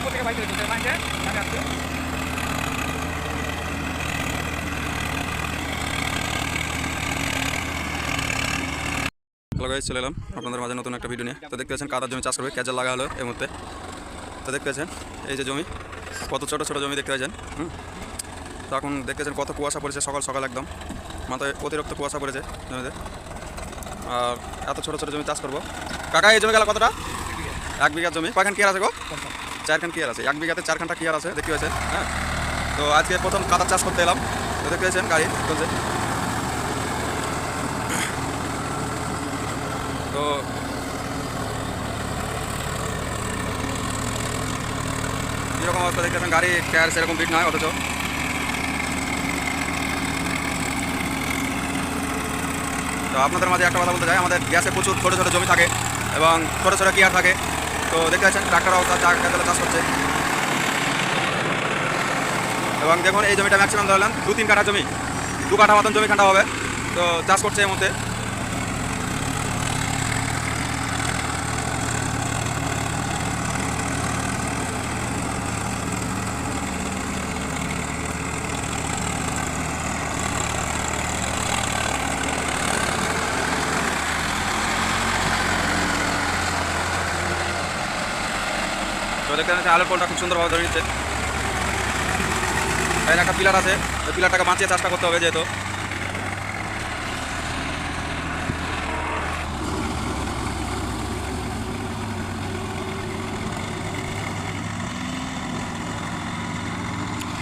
উপর থেকে বাইক বাইকে আসছে। চলে এলাম। আপনাদের মাঝে নতুন একটা ভিডিও নিয়ে। তো দেখতে পাচ্ছেন কাদার জমি চাষ করবে ক্যাজাল লাগা হলো এই মুহূর্তে। তো দেখতে পাচ্ছেন, এই যে জমি, কত ছোট ছোট জমি দেখতে পাচ্ছেন তো এখন দেখতে পাচ্ছেন কত কুয়াশা পড়েছে, সকাল সকাল একদম। মাথায় অতিরিক্ত কুয়াশা পড়েছে জমিতে। আর এত ছোট ছোট জমি চাষ করব। কাকা, এই জমি গেল কতটা? এক বিঘা জমি। কয়খান কিয়ার আছে গো? চারখান কিয়ার আছে। এক বিঘাতে চারখানটা কিয়ার আছে, দেখতে পাচ্ছেন? হ্যাঁ? তো আজকে প্রথম কাদার চাষ করতে এলাম। তো দেখতে পাচ্ছেন গাড়ি চলছে তো যেরকম অবস্থা দেখতেছেন গাড়ি টায়ার সেরকম বিট নয়, অথচ। তো আপনাদের মাঝে একটা কথা বলতে চাই, আমাদের গ্যাসে প্রচুর ছোটো ছোটো জমি থাকে এবং ছোটো ছোটো কিয়ার থাকে। তো দেখতে পাচ্ছেন, ট্রাক্টররাও তার খেতে চাষ করছে। এবং দেখুন, এই জমিটা ম্যাক্সিমাম ধরলাম দু তিন কাঠা জমি, দু কাঠা মতন জমি খান্ডা হবে। তো চাষ করছে এর মধ্যে তো দেখতে পাচ্ছেন আলুর পোলটা খুব সুন্দরভাবে ধরে নিচ্ছে। এখানে একটা পিলার আছে, ওই পিলারটাকে বাঁচিয়ে চাষটা করতে হবে যেহেতু।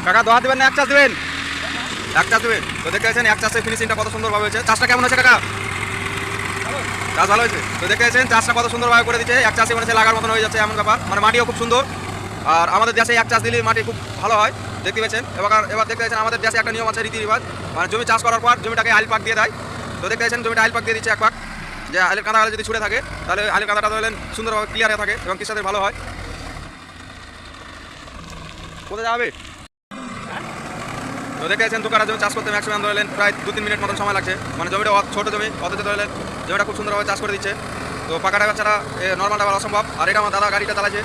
কাকা, দোয়া দেবেন না, এক চাষ দেবেন? এক চাষ দেবেন। তো দেখতে পাচ্ছেন, এক চাষের ফিনিশিংটা কত সুন্দরভাবে হয়েছে। চাষটা কেমন হয়েছে, কাকা? চাষ ভালো হয়েছে। তো দেখতে পাচ্ছেন, চাষটা কত সুন্দরভাবে করে দিচ্ছে। এক চাষে মানে লাগার মতন হয়ে যাচ্ছে এমন ব্যাপার। মানে মাটিও খুব সুন্দর। আর আমাদের দেশে এক চাষ দিলে মাটি খুব ভালো হয়। দেখতে পাচ্ছেন, এবার এবার দেখতে পাচ্ছেন, আমাদের দেশে একটা নিয়ম আছে রীতি রিবাজ মানে জমি চাষ করার পর জমিটাকে আইল পাক দিয়ে দেয়। তো দেখতে পাচ্ছেন, জমিটা আইল পাক দিয়ে দিচ্ছে এক পাক। যে আইলের কাঁদা যদি ছুটে থাকে, তাহলে আইলের কাঁদাটা ধরলেন সুন্দরভাবে ক্লিয়ার হয়ে থাকে এবং কৃষকদের ভালো হয়। কোথায় যাবে? তো দেখে আছেন দোকানে জমি চাষ করতে ম্যাক্সিমাম ধরলেন প্রায় দু তিন মিনিট মতন সময় লাগছে। মানে জমিটা ছোটো জমি অথচ ধরলেন জমিটা খুব সুন্দরভাবে চাষ করে দিচ্ছে। তো পাকাটা ছাড়া নর্মাল আবার অসম্ভব। আর এটা আমার দাদা গাড়িটা চালাচ্ছে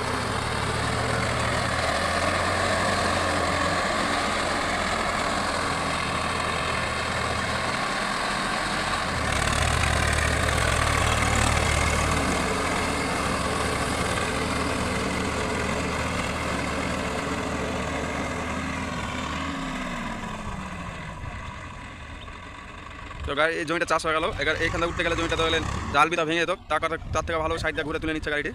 তো গাড়ি, এই জমিটা চাষ হয়ে গেল। থেকে উঠতে গেলে জমিটা ধরলেন জাল বিতা ভেঙে যেত। তার কথা- তার থেকে ভালো সাইডটা ঘুরে তুলে নিচ্ছে গাড়িটি।